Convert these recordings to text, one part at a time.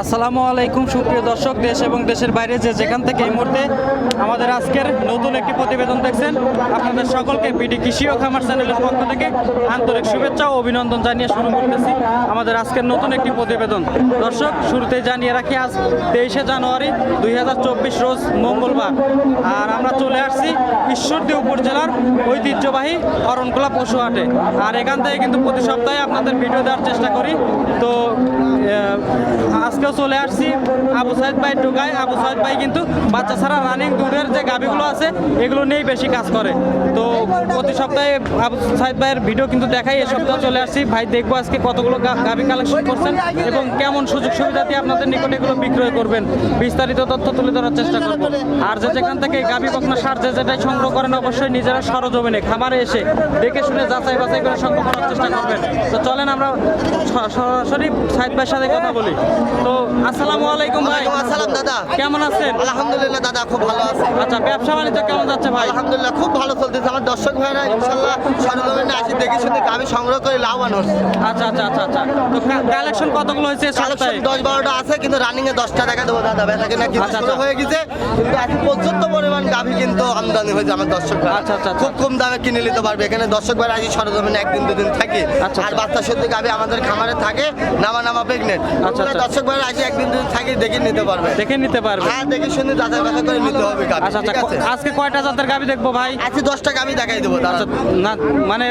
আসসালামু আলাইকুম সুপ্রিয় দর্শক দেশ এবং দেশের বাইরে যে যেখান থেকে এই মুহূর্তে আমাদের আজকের নতুন একটি প্রতিবেদন দেখছেন আপনাদের সকলকে বিডি কৃষি ও খামার চ্যানেলের পক্ষ থেকে আন্তরিক শুভেচ্ছা ও অভিনন্দন জানিয়ে শুরু করতেছি আমাদের আজকের নতুন একটি প্রতিবেদন। দর্শক শুরুতে জানিয়ে রাখি আজ তেইশে জানুয়ারি দুই হাজার চব্বিশ রোজ মঙ্গলবার। আর আমরা চলে আসছি ঈশ্বরদী উপজেলার ঐতিহ্যবাহী অরণকোলা পশু হাটে। আর এখান থেকে কিন্তু প্রতি সপ্তাহে আপনাদের ভিডিও দেওয়ার চেষ্টা করি। তো আহ, আজকেও চলে আসছি। আবু সাইদ ভাই ঢুকায়। আবু সাইদ ভাই কিন্তু বাচ্চা ছাড়া রানিং দুধের যে গাভিগুলো আছে, এগুলো নিয়েই বেশি কাজ করে। তো প্রতি সপ্তাহে আবু সাইদ ভাইয়ের ভিডিও কিন্তু দেখাই। এই সপ্তাহে চলে আসছি। ভাই, দেখব আজকে কতগুলো গাভি কালেকশন করছেন এবং কেমন সুযোগ সুবিধা দিয়ে আপনাদের নিকটে এগুলো বিক্রয় করবেন। বিস্তারিত তথ্য তুলে ধরার চেষ্টা করব। আর যে যেখান থেকে গাভি বকনা সার যে যেটাই সংগ্রহ করেন, অবশ্যই নিজেরা সরজমিনে, খামারে এসে দেখে শুনে যাচাই বাছাই করে সংগ্রহ করার চেষ্টা করবেন। তো চলেন আমরা সরাসরি সাইদ ভাইয়ের সাথে কথা বলি। তো আসসালামু আলাইকুম ভাই। আসসালাম দাদা। কেমন আছেন? আলহামদুলিল্লাহ দাদা খুব ভালো আছে। আচ্ছা ব্যবসা বাণিজ্য কেমন যাচ্ছে ভাই? আলহামদুলিল্লাহ খুব ভালো চলতেছে। আমার দর্শক ভাইরা ইনশাল্লাহ আসি দেখে শুনে আমি সংগ্রহ করে লাভবান হচ্ছে আচ্ছা আচ্ছা আচ্ছা আচ্ছা। তো কালেকশন কতগুলো হয়েছে সপ্তাহে? দশ বারোটা আছে কিন্তু রানিং এ দশটা টাকা দেবো দাদা বেচা কিনা কিন্তু আচ্ছা, আচ্ছা। হয়ে গেছে। কিন্তু এখন পর্যন্ত পরিমাণ গাভি কিন্তু আমদানি হয়েছে আমার দর্শক ভাই আচ্ছা, আচ্ছা। খুব কম দামে কিনে নিতে পারবে। এখানে দর্শক ভাইরা আসি সরজমিনে একদিন দুদিন থাকে। আচ্ছা, আর। বাচ্চা সত্যি গাভি আমাদের খামারে থাকে নামা নামা প্রেগনেন্ট আচ্ছা, আচ্ছা। দর্শক ভাইরা একদিন দুদিন থাকে দেখে নিতে পারবে। দেখে নিতে পারবে। হ্যাঁ দেখে শুনে যাচাই বাছাই করে নিতে হবে গাভি আচ্ছা আচ্ছা আজকে কয়টা জাতের দেখব ভাই? আজকে দশটা গাভি দেখাই দেবো আচ্ছা না মানে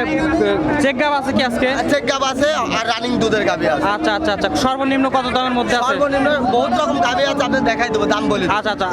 চেক গাব আছে কি আজকে? চেক গাভ আছে আর রানিং দুধের গাভি আছে। আচ্ছা আচ্ছা আচ্ছা সর্বনিম্ন কত দামের মধ্যে আছে? সর্বনিম্ন বহুত রকম গাভি আছে আপনি দেখাই দেবো দাম বলে। আচ্ছা আচ্ছা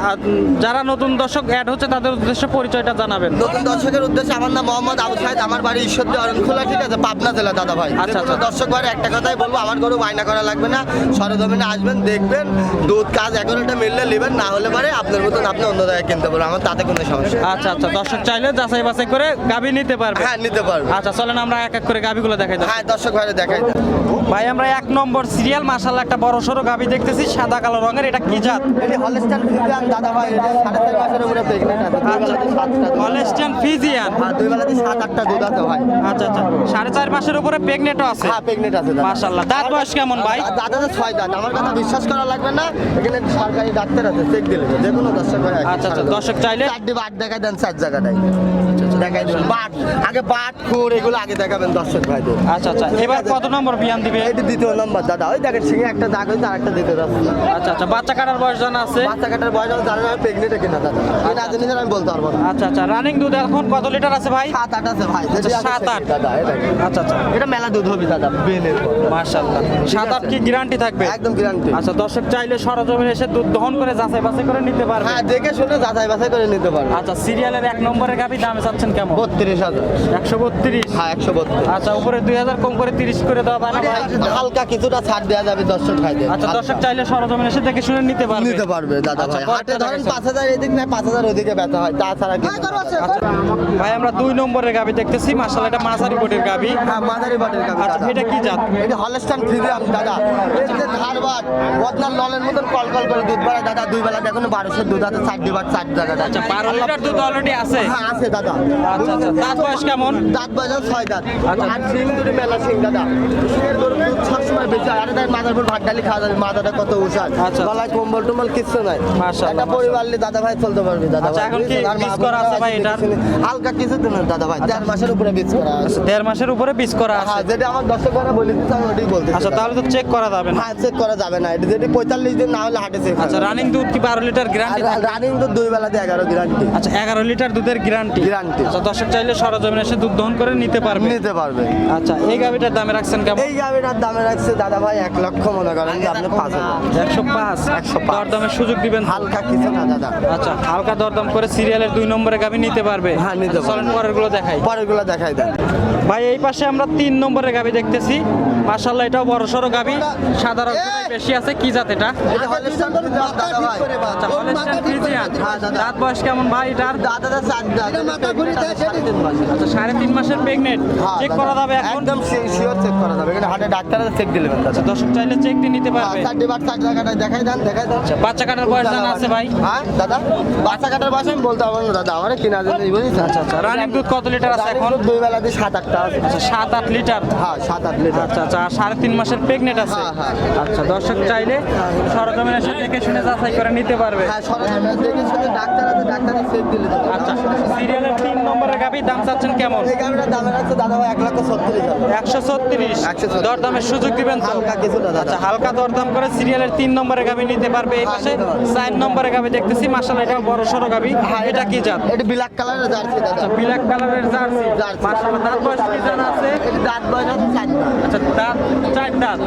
যারা নতুন দর্শক অ্যাড হচ্ছে তাদের উদ্দেশ্যে পরিচয়টা জানাবেন। নতুন দর্শকের উদ্দেশ্যে আমার নাম মোহাম্মদ আবু সাইদ আমার বাড়ি ঈশ্বরদী অরণখোলা ঠিক আছে? পাবনা জেলা দাদা ভাই। আচ্ছা, আচ্ছা। দর্শক ভাই একটা কথাই বলব আমার গরু বায়না করা লাগবে না সরজমিনে আসবেন দেখবেন দুধ কাজ এগারোটা মিললে নেবেন না হলে পারে আপনার মতন আপনি অন্য জায়গায় কিনতে পারবেন আমার তাতে কোনো সমস্যা আচ্ছা আচ্ছা দর্শক চাইলে যাচাই বাছাই করে গাবি নিতে পারবে। হ্যাঁ নিতে পারবে। আচ্ছা চলেন আমরা এক এক করে গাবিগুলো দেখাই দাও। হ্যাঁ দর্শক ভাইরা দেখাই ভাই আমরা এক নম্বর সিরিয়াল মাশাল্লাহ একটা বড় সড়ো গাবি দেখতেছি সাদা কালো রঙের এটা কি জাত? এটি ফিজিয়ান দাদা ভাই চার ফিজিয়ান হ্যাঁ দুই বেলাতে সাত আটটা দুধ আছে ভাই। আচ্ছা আচ্ছা সাড়ে চার মাসের উপরে প্রেগনেন্টও আছে? হ্যাঁ আছে দাদা। দাঁত বয়স কেমন ভাই? দাদা তো ছয় দাঁত আমার কথা বিশ্বাস করা লাগবে না এখানে সরকারি ডাক্তার আছে চেক দিলে যে কোনো দর্শক ভাই আচ্ছা আচ্ছা দর্শক চাইলে চারটি বাট দেখাই দেন চার জায়গাটাই। দেখাই দেবেন। বাট আগে বাট খুর এগুলো আগে দেখাবেন দর্শক ভাইদের। আচ্ছা আচ্ছা এবার কত নম্বর বিয়ান? দিবে? এটি দ্বিতীয় নম্বর দাদা। ওই দেখেন সিংহে একটা দাগ হয়েছে আর একটা দিতে যাচ্ছে আচ্ছা আচ্ছা বাচ্চা কাটার বয়স জানা আছে? বাচ্চা কাটার বয়স জানি না প্রেগনেন্ট কিনা দাদা। আমি না জানি আমি বলতে পারব আচ্ছা আচ্ছা রানিং দুধ এখন কত লিটার আছে ভাই? সাত আট আছে ভাই আছে সাত, আট। দাদা আচ্ছা আচ্ছা। এটা মেলা দুধ হবে দাদা বেনের মাশাআল্লাহ। সাত আট কি গ্যারান্টি থাকবে? একদম গ্যারান্টি আচ্ছা দর্শক চাইলে সরজমিনে এসে দুধ দহন করে যাচাই বাছাই করে নিতে পারবে। হ্যাঁ দেখে শুনে যাচাই বাছাই করে নিতে পারবে। আচ্ছা সিরিয়ালের এক নম্বরের গাবি দামে চাচ্ছেন কেমন? বত্রিশ হাজার। একশো বত্রিশ? হ্যাঁ একশো বত্রিশ। আচ্ছা উপরে দুই হাজার কম করে তিরিশ করে দেওয়া হালকা কিছুটা ছাড় দেওয়া যাবে দর্শক ভাইদের। আচ্ছা দর্শক চাইলে সরজমিন এসে দেখে শুনে নিতে পারবে। নিতে পারবে দাদা আচ্ছা, ভাই। হাটে ধরেন। পাঁচ হাজার এদিক না পাঁচ হাজার ওদিকে ব্যথা হয়। তাছাড়া কিছু আচ্ছা। ভাই আমরা দুই নম্বরের গাবি দেখতেছি। মাসাল এটা মাঝারি কোটের গাবি। হ্যাঁ মাদারি বাটের গাবি আচ্ছা এটা কি জাত? এটা হলস্টাইন ফ্রিজিয়াম দাদা। এর যে ধারবাট বদনার ললের মতন কল কল করে দুধ বাড়ায় দাদা। দুই বেলা দেখুন বারোশো দুধ আছে চার ডিবার চার জায়গা আচ্ছা বারো লিটার দুধ অলরেডি আছে? হ্যাঁ আছে দাদা। আচ্ছা আচ্ছা দাঁত বয়স কেমন? দাঁত বাজার ছয় দাঁত। আচ্ছা। আর সিং দুটি মেলা সিং দাদা। সিংয়ের গরু দুধ সবসময় বেশি হয় আরে তাই মাথার উপর ভাত ডালি খাওয়া যাবে মাথাটা কত উষার আচ্ছা। গলায় কম্বল টম্বল কিচ্ছু নাই। একটা পরিবার নিয়ে দাদা ভাই চলতে পারবি দাদা আচ্ছা, ভাই হালকা কিছু দিন দাদা ভাই। দেড় মাসের উপরে বীজ করা আছে। আচ্ছা দেড় মাসের উপরে বীজ করা হ্যাঁ আছে। যেটা আমার দর্শক করা বলে দিতে আমি ওটাই বলতে আচ্ছা তাহলে তো চেক করা যাবে না। হ্যাঁ চেক করা যাবে না। এটা যদি পঁয়তাল্লিশ দিন না হলে হাটে চেক আচ্ছা রানিং দুধ কি বারো লিটার গ্যারান্টি রানিং তো দুই বেলাতে এগারো গ্যারান্টি আচ্ছা এগারো লিটার দুধের গ্যারান্টি। আচ্ছা দর্শক চাইলে সরজমিন এসে দুধ দহন করে নিতে পারবে। নিতে পারবে। আচ্ছা এই গাবিটার দামে রাখছেন কেমন? এই গাড়িটার দামে রাখছে দাদা ভাই এক লক্ষ মনে করেন আপনি পাঁচ হাজার। একশো পাঁচ। 105 দরদামের সুযোগ দিবেন হালকা কিছু না দাদা। আচ্ছা হালকা দরদাম করে সিরিয়ালের দুই নম্বরে গাবি নিতে পারবে। হ্যাঁ, নিতে পারবে। পরেরগুলো দেখাই। পরেরগুলো দেখাই দেন। ভাই এই পাশে আমরা তিন নম্বরের গাবি দেখতেছি। মাশাল্লাহ এটাও বড় সড়ো গাবি সাধারণ বেশি আছে কি জাত এটা? আচ্ছা দাঁত বয়স কেমন ভাই এটার? আচ্ছা সাড়ে তিন মাসের প্রেগনেন্ট হ্যাঁ, চেক করা যাবে একদম শিওর চেক করা যাবে। হাটে ডাক্তার চেক দিলেন দাদা দর্শক চাইলে চেক দিয়ে নিতে পারবে। চারটি বার চার জায়গাটা দেখাই দেন দেখাই দেন। বাচ্চা কাটার বয়স জানা আছে ভাই? হ্যাঁ দাদা? বাচ্চা কাটার বাসা আমি বলতে পারব না দাদা আমার কিনা জন্য বুঝেছেন? আচ্ছা আচ্ছা রানিং দুধ কত লিটার আছে এখন? দুই বেলা দিয়ে সাত আটটা আছে। আচ্ছা সাত আট লিটার হ্যাঁ সাত আট লিটার আচ্ছা আচ্ছা আর সাড়ে তিন মাসের প্রেগনেন্ট আছে? হ্যাঁ, হ্যাঁ। আচ্ছা দর্শক চাইলে সরজমিন এসে দেখে শুনে যাচাই করে নিতে পারবে। হ্যাঁ সরকারি দেখে শুনে ডাক্তার আছে ডাক্তারের চেক দিলে আচ্ছা সিরিয়ালের তিন নম্বরের গাভি দাম চাচ্ছেন কেমন? এই গাড়িটার দামের আছে দাদা ভাই এক লক্ষ ছত্রিশ একশো ছত্রিশ। 136 দরদামের সুযোগ দিবেন তো? আচ্ছা হালকা দরদাম করে সিরিয়ালের তিন নম্বরের গাবি নিতে পারবে এই পাশে। চার নম্বরের গাবি দেখতেছি মাসাল এটা বড় সড়ো গাভি। এটা কি জাত? এটা ব্ল্যাক কালারের জার্সি আচ্ছা ব্ল্যাক কালারের জার্সি। মাসাল দাঁত বয়স কি জানা আছে? দাঁত বয়স চার আচ্ছা দাঁত চার দাঁত?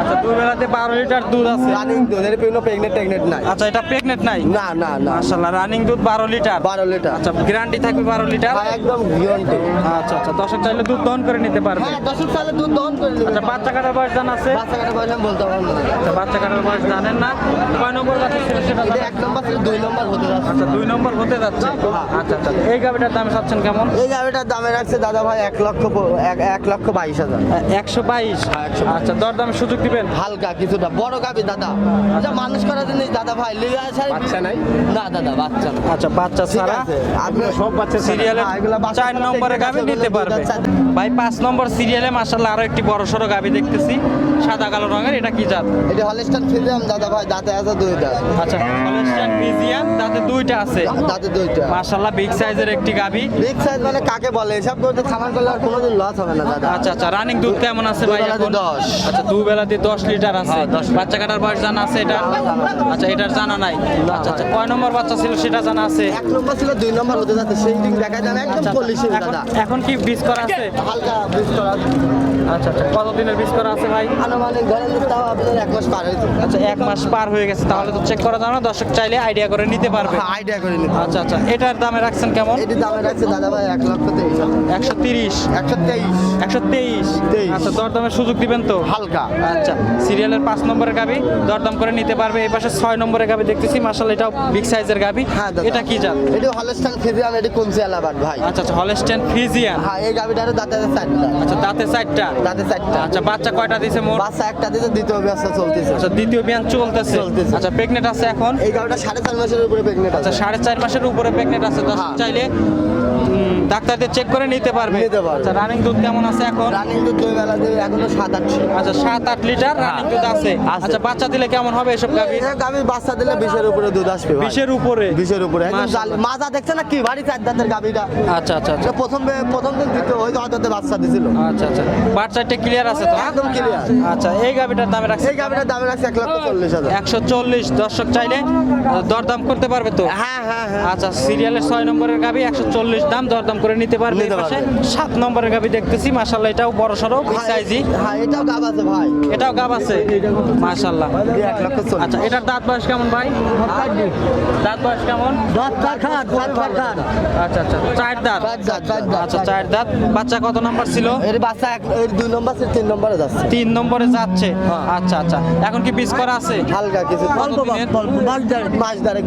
আচ্ছা দুই বেলাতে বারো। লিটার দুধ আছে। রানিং দুধের বিভিন্ন প্রেগনেন্ট টেগনেন্ট নাই। আচ্ছা এটা প্রেগনেন্ট নাই? না না না। মাসাল্লাহ রানিং দুধ বারো লিটার। বারো লিটার। আচ্ছা গ্যারান্টি থাকবে বারো লিটার? হ্যাঁ একদম গ্যারান্টি আচ্ছা আচ্ছা দর্শক চাইলে দুধ দহন করে নিতে পারবে। হ্যাঁ দশক সালে দুধ দহন করে আচ্ছা বাচ্চা কাটার বয়স জানা আছে? বাচ্চা কাটা বয়স আমি বলতে পারব না। আচ্ছা বাচ্চা কাটার বয়স জানেন না। কয় নম্বর বাচ্চা ছিল সেটা এক নম্বর থেকে দুই নম্বর হতে যাচ্ছে। আচ্ছা দুই নম্বর হতে যাচ্ছে। আচ্ছা আচ্ছা এই গাভিটার দাম চাচ্ছেন কেমন? এই গাড়িটার দামে রাখছে দাদা ভাই এক লক্ষ এক- এক লক্ষ বাইশ হাজার। একশো বাইশ? হ্যাঁ, 122 আচ্ছা সুযোগ দিবেন? হালকা কিছুটা বড় গাবি দাদা। আচ্ছা মানুষ করার জিনিস দাদা ভাই লিগে আসার বাচ্চা নাই? না দাদা বাচ্চা আচ্ছা বাচ্চা ছাড়া আপনার সব বাচ্চা সিরিয়ালে হ্যাঁ, চার নম্বরে গাভি নিতে পারবে। ভাই পাঁচ নম্বর সিরিয়ালে মাসাল্লাহ আরও একটি বড় সড়ো গাভি দেখতেছি। সাদা কালো রঙের এটা কি জাত? এটা হলস্টান ফিজিয়াম দাদা ভাই দাঁতে আছে দুইটা। আচ্ছা হলস্টাইন ফ্রিজিয়ান তাতে দুইটা আছে। দাঁতে দুইটা। মাশাল্লাহ বিগ সাইজের একটি গাভি। বিগ সাইজ মানে কাকে বলে? এসব করতে খামার করলে আর কোনোদিন লস হবে না দাদা। আচ্ছা আচ্ছা রানিং দুধ কেমন আছে ভাই এখন? দশ। আচ্ছা দুই বেলাতে দশ লিটার আছে। বাচ্চা কাটার বয়স জানা আছে এটা? আচ্ছা এটার জানা নাই। আচ্ছা আচ্ছা কয় নম্বর বাচ্চা ছিল সেটা জানা আছে? এক নম্বর ছিল দুই নম্বর হতে যাচ্ছে সেই দিক দেখা যায় একদম আচ্ছা, পলিশিং এখন দাদা। এখন কি বীজ করা আছে? হালকা বিশ করা আচ্ছা আচ্ছা কত দিনের বীজ করা আছে ভাই? আনুমানিক ধরেন তাও আপনার এক মাস পার হয়েছে আচ্ছা এক মাস পার হয়ে গেছে তাহলে তো চেক করা যাবে না দর্শক চাইলে আইডিয়া করে নিতে পারবে। আইডিয়া করে নিতে আচ্ছা আচ্ছা এটার দামে রাখছেন কেমন? এটি দামে রাখছে দাদা ভাই এক লক্ষ তেইশ। একশো তিরিশ। একশো তেইশ। একশো তেইশ। আচ্ছা দরদামের সুযোগ দিবেন তো? হালকা। আচ্ছা সিরিয়ালের পাঁচ নম্বরের গাবি দরদাম করে নিতে পারবে এই পাশে ছয় নম্বরের গাবি দেখতেছি মার্শাল এটাও বিগ সাইজের গাবি। হ্যাঁ এটা কি জাত? এটি হলস্টান ফিজিয়াম এটি কুঞ্চি এলাবাদ ভাই? আচ্ছা আচ্ছা হলস্টেন ফ্রিজিয়ান হ্যাঁ এই গাবিটারে দাঁতে চারটা আচ্ছা দাঁতে চারটা দাঁতে চারটা আচ্ছা বাচ্চা কয়টা দিছে মোট? বাচ্চা একটা দিতে দ্বিতীয় ব্যবসা চলতেছে আচ্ছা দ্বিতীয় বিয়ান চলতেছে চলতেছে। আচ্ছা প্রেগনেন্ট আছে এখন এই গাড়িটা সাড়ে চার মাসের উপরে প্রেগনেন্ট আচ্ছা আছে সাড়ে চার মাসের উপরে প্রেগনেন্ট আছে হ্যাঁ। চাইলে ডাক্তারদের চেক করে নিতে পারবে। নিতে পারবে। আচ্ছা রানিং দুধ কেমন আছে এখন? রানিং দুধ দুই বেলা দিয়ে এখনও সাত আট আচ্ছা সাত আট লিটার রানিং দুধ আছে। আচ্ছা বাচ্চা দিলে কেমন হবে এসব গাভি গাভি বাচ্চা দিলে বিশের উপরে দুধ আসবে। বিশের উপরে? বিশের উপরে। মাজা দেখছে না কি? বাড়ি চার দাঁতের গাভীটা। আচ্ছা আচ্ছা আচ্ছা। প্রথম প্রথম দিন দিতে ওই হয়তো বাচ্চা দিছিল। আচ্ছা আচ্ছা। বাচ্চাটা ক্লিয়ার আছে তো? একদম ক্লিয়ার আচ্ছা এই গাভিটার দামে রাখছে? এই গাভিটার দামে রাখছে এক লক্ষ চল্লিশ হাজার। একশো চল্লিশ দর্শক চাইলে দরদাম করতে পারবে তো? হ্যাঁ হ্যাঁ হ্যাঁ। আচ্ছা সিরিয়ালের ছয় নম্বরের গাবি একশো চল্লিশ দাম দরদাম করে নিতে পারবে পাশে? সাত নম্বরের গাবি দেখতেছি মাসাল্লাহ এটাও বড় সড়ো হ্যাঁ, সাইজি হ্যাঁ এটাও গাভ আছে ভাই। এটাও গাব আছে? মাশাল্লাহ আচ্ছা এটার দাঁত বয়স কেমন ভাই? দাঁত বয়স কেমন? আচ্ছা আচ্ছা চার দাঁত। চার দাঁত, চার দাঁত। আচ্ছা চার দাঁত। বাচ্চা কত নাম্বার ছিল? এর বাচ্চা এর দুই নম্বর তিন নম্বরে যাচ্ছে। তিন নম্বরে যাচ্ছে। আচ্ছা আচ্ছা। এখন কি পিস করা আছে? হালকা কিছু অল্প মাস দেড়েক মাস করা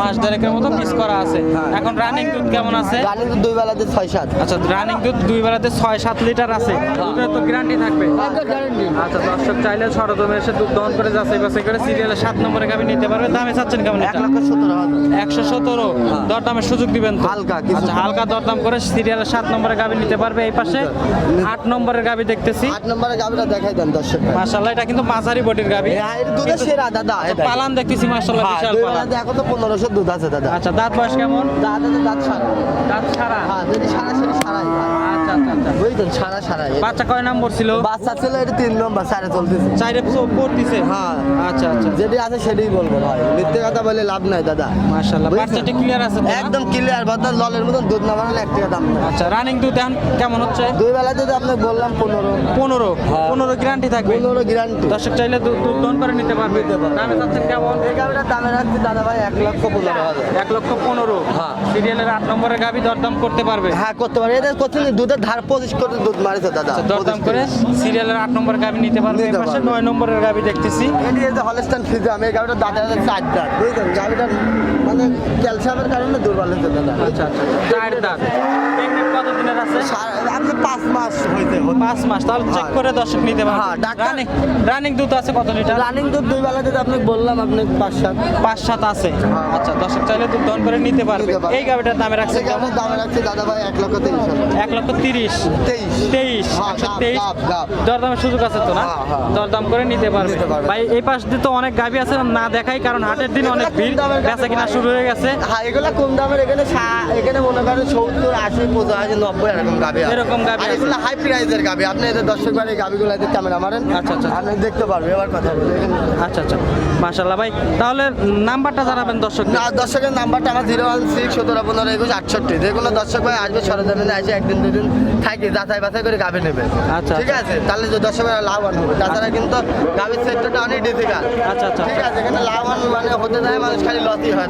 মাস দেড়েকের মতো পিস করা আছে। এখন রানিং দুধ কেমন আছে? রানিং বেলাতে ছয় সাত। আচ্ছা রানিং দুধ দুই বেলাতে ছয় সাত লিটার আছে। দুধের তো গ্যারান্টি থাকবে। আচ্ছা দর্শক চাইলে সরদমে এসে দুধ দহন করে যাচাই বাছাই করে সিরিয়ালে সাত নম্বরে গাবি নিতে পারবে। দামে চাচ্ছেন কেমন এক লক্ষ সতেরো একশো সতেরো। দরদামের সুযোগ দিবেন তো? হালকা, আচ্ছা হালকা দরদাম করে সিরিয়ালের সাত নম্বরে গাবি নিতে পারবে এই পাশে। আট নম্বরের গাবি দেখতেছি। আট নম্বরে গাভিটা দেখাই দেন দর্শক ভাই। এটা কিন্তু মাঝারি বডির গাবি হ্যাঁ, দুধের সেরা দাদা পালান দেখতেছি মাশাল্লাহ হ্যাঁ, বিশাল পালান। তো পনেরোশো দুধ আছে দাদা। আচ্ছা দাঁত বয়স কেমন? দাদা দাঁত সারা। দাঁত ছাড়া হ্যাঁ যদি সারা সারি সারাই আচ্ছা আচ্ছা আচ্ছা। বুঝলেন সারা সারাই। বাচ্চা কয় নম্বর ছিল? বাচ্চা ছিল এটা তিন নম্বর সাড়ে চলতেছে। চাইরে পড়তিছে? হ্যাঁ। আচ্ছা আচ্ছা। যেটি আছে সেটাই বলব ভাই। মিথ্যে কথা বলে লাভ নাই দাদা। মাশাল্লাহ বাচ্চাটা ক্লিয়ার আছে একদম ক্লিয়ার বাতাস ললের মতন দুধ না বানালে এক টাকা দাম আচ্ছা রানিং দুধ এখন কেমন হচ্ছে? দুই আপনাকে বললাম পনেরো। পনেরো? পনেরো গ্যারান্টি থাকবে? পনেরো গ্যারান্টি দর্শক চাইলে দুধ করে নিতে পারবে। দামে চাচ্ছেন কেমন? এই দামে রাখছি দাদা ভাই এক লক্ষ পনেরো হাজার। এক লক্ষ পনেরো। হ্যাঁ। সিরিয়ালের আট নম্বরের গাবি দরদাম করতে পারবে? হ্যাঁ করতে পারবে। এদের করছে না, দুধের ধার পঁচিশ করে দুধ মারিছে দাদা আচ্ছা, দরদাম করে সিরিয়ালের আট নম্বর গাবি নিতে পারবে এই পাশে পারবে। নয় নম্বরের গাবি দেখতেছি। এটি এই যে হলস্টান ফিজাম এই গাভিটার দাঁতে আছে চার দাঁত বুঝলেন? গাভিটার মানে ক্যালসিয়ামের কারণে দুর্বল হয়েছে দাদা। আচ্ছা আচ্ছা চার দাঁত। প্রেগনেন্ট কত দিনের আছে আপনি পাঁচ মাস হইতে পাঁচ মাস তাহলে চেক হ্যাঁ। করে দর্শক নিতে পারবে। হ্যাঁ, রানিং রানিং দুধ আছে কত লিটার? রানিং দুধ দুই বেলা যদি আপনি বললাম আপনি পাঁচ সাত। পাঁচ সাত আছে। আচ্ছা দর্শক চাইলে দুধ দহন করে নিতে পারবে। এই গাবিটার দামে রাখছে গাভিটার দামে রাখছি দাদা ভাই এক লক্ষ তিরিশ এক লক্ষ তিরিশ। তেইশ। তেইশ। হ্যাঁ, তেইশ। দরদামের সুযোগ আছে তো না? হ্যাঁ, হ্যাঁ। দরদাম করে নিতে পারবে। ভাই এই পাশ দিয়ে তো অনেক গাবি আছে না দেখাই কারণ হাটের দিন অনেক ভিড় বেচা কিনা শুরু হয়ে গেছে। হ্যাঁ এগুলো কম দামের এখানে এখানে মনে করেন সত্তর আশি পঁচাশি নব্বই এরকম গাবি এরকম গাভী এগুলো হাই প্রাইজের গাবি আপনি এদের দর্শক বাড়ি গাবিগুলো এদের ক্যামেরা মারেন। আচ্ছা, আচ্ছা। আপনি দেখতে পারবেন এবার কথা বলি। আচ্ছা আচ্ছা। মাশাল্লাহ ভাই তাহলে নাম্বারটা জানাবেন দর্শক না দর্শকের নাম্বারটা আমার জিরো ওয়ান সিক্স সতেরো পনেরো একুশ আটষট্টি যে কোনো দর্শক ভাই আসবে সরজমিনে এসে একদিন দুদিন থাকি যাচাই বাছাই করে গাভি নেবে। আচ্ছা, ঠিক আছে? তাহলে যে দর্শকের লাভবান হবে। তাছাড়া কিন্তু গাভির সেক্টরটা অনেক ডিফিকাল্ট আচ্ছা আচ্ছা। ঠিক আছে? এখানে লাভবান মানে হতে যায় মানুষ খালি লসই হয়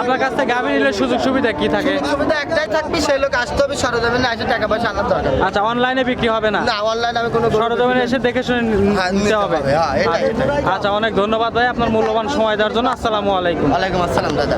আপনার কাছ থেকে গাবি নিলে সুযোগ সুবিধা কি থাকে? সুবিধা একটাই থাকবে সেই লোক আসতে হবে সরজমিনে এসে টাকা পয়সা আনার দরকার। আচ্ছা অনলাইনে বিক্রি হবে না? না অনলাইনে আমি কোনো সরজমিনে এসে দেখে শুনে হ্যাঁ, নিতে হবে। হ্যাঁ। আচ্ছা অনেক ধন্যবাদ ভাই আপনার মূল্যবান সময় দেওয়ার জন্য। আসসালামু আলাইকুম। ওয়ালাইকুম আসসালাম দাদা।